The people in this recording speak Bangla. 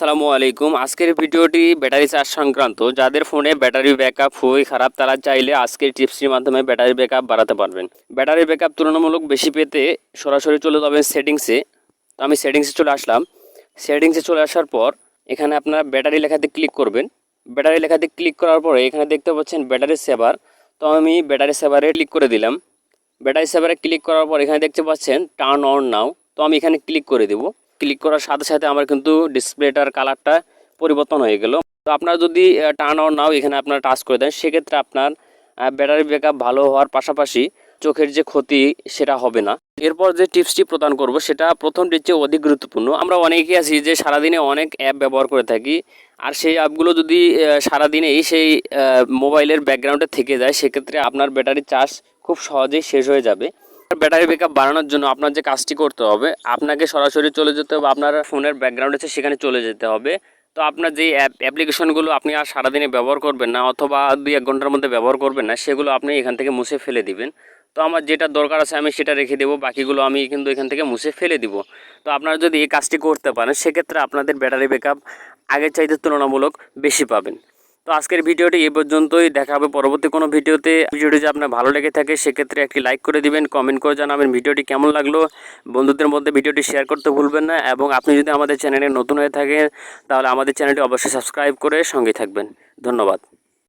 আসসালামু আলাইকুম। আজকের ভিডিওটি ব্যাটারি চার্জ সংক্রান্ত। যাদের ফোনে ব্যাটারি ব্যাকআপ খুবই খারাপ, তারা চাইলে আজকের টিপসটির মাধ্যমে ব্যাটারি ব্যাকআপ বাড়াতে পারবেন। ব্যাটারি ব্যাকআপ তুলনামূলক বেশি পেতে সরাসরি চলে যাবেন সেটিংসে। তো আমি সেটিংসে চলে আসলাম। সেটিংসে চলে আসার পর এখানে আপনার ব্যাটারি লেখাতে ক্লিক করবেন। ব্যাটারি লেখাতে ক্লিক করার পরে এখানে দেখতে পাচ্ছেন ব্যাটারি সেভার। তো আমি ব্যাটারি সেভারে ক্লিক করে দিলাম। ব্যাটারি সেভারে ক্লিক করার পর এখানে দেখতে পাচ্ছেন টার্ন অন নাও। তো আমি এখানে ক্লিক করে দেব। ক্লিক করার সাথে সাথে আমার কিন্তু ডিসপ্লেটার কালারটা পরিবর্তন হয়ে গেল। তো আপনারা যদি টার্ন অন নাও এখানে আপনারা টাচ করে দেন, সেক্ষেত্রে আপনার ব্যাটারি ব্যাকআপ ভালো হওয়ার পাশাপাশি চোখের যে ক্ষতি সেটা হবে না। এরপর যে টিপসটি প্রদান করব, সেটা প্রথম হচ্ছে অধিক গুরুত্বপূর্ণ। আমরা অনেকেই আছি যে সারাদিনে অনেক অ্যাপ ব্যবহার করে থাকি, আর সেই অ্যাপগুলো যদি সারাদিনেই সেই মোবাইলের ব্যাকগ্রাউন্ডে থেকে যায়, সেক্ষেত্রে আপনার ব্যাটারি চার্জ খুব সহজেই শেষ হয়ে যাবে। ব্যাটারি ব্যাকআপ বাড়ানোর জন্য আপনার যে কাজটি করতে হবে, আপনাকে সরাসরি চলে যেতে হবে, আপনার ফোনের ব্যাকগ্রাউন্ড আছে সেখানে চলে যেতে হবে। তো আপনার যে অ্যাপ অ্যাপ্লিকেশনগুলো আপনি আর সারাদিনে ব্যবহার করবেন না অথবা দুই এক ঘণ্টার মধ্যে ব্যবহার করবেন না, সেগুলো আপনি এখান থেকে মুছে ফেলে দিবেন। তো আমার যেটা দরকার আছে আমি সেটা রেখে দেবো, বাকিগুলো আমি কিন্তু এখান থেকে মুছে ফেলে দিব। তো আপনারা যদি এই কাজটি করতে পারেন, সেক্ষেত্রে আপনাদের ব্যাটারি ব্যাকআপ আগের চাইতে তুলনামূলক বেশি পাবেন। তো আজকের ভিডিওটি এই পর্যন্তই। দেখা হবে পরবর্তী কোনো ভিডিওতে। ভিডিওটি যদি আপনার ভালো লেগে থাকে, সেক্ষেত্রে একটি লাইক করে দিবেন, কমেন্ট করে জানাবেন ভিডিওটি কেমন লাগল। বন্ধুদের মধ্যে ভিডিওটি শেয়ার করতে ভুলবেন না এবং আপনি যদি আমাদের চ্যানেলে নতুন হয়ে থাকেন, তাহলে আমাদের চ্যানেলটি অবশ্যই সাবস্ক্রাইব করে সঙ্গে থাকবেন। ধন্যবাদ।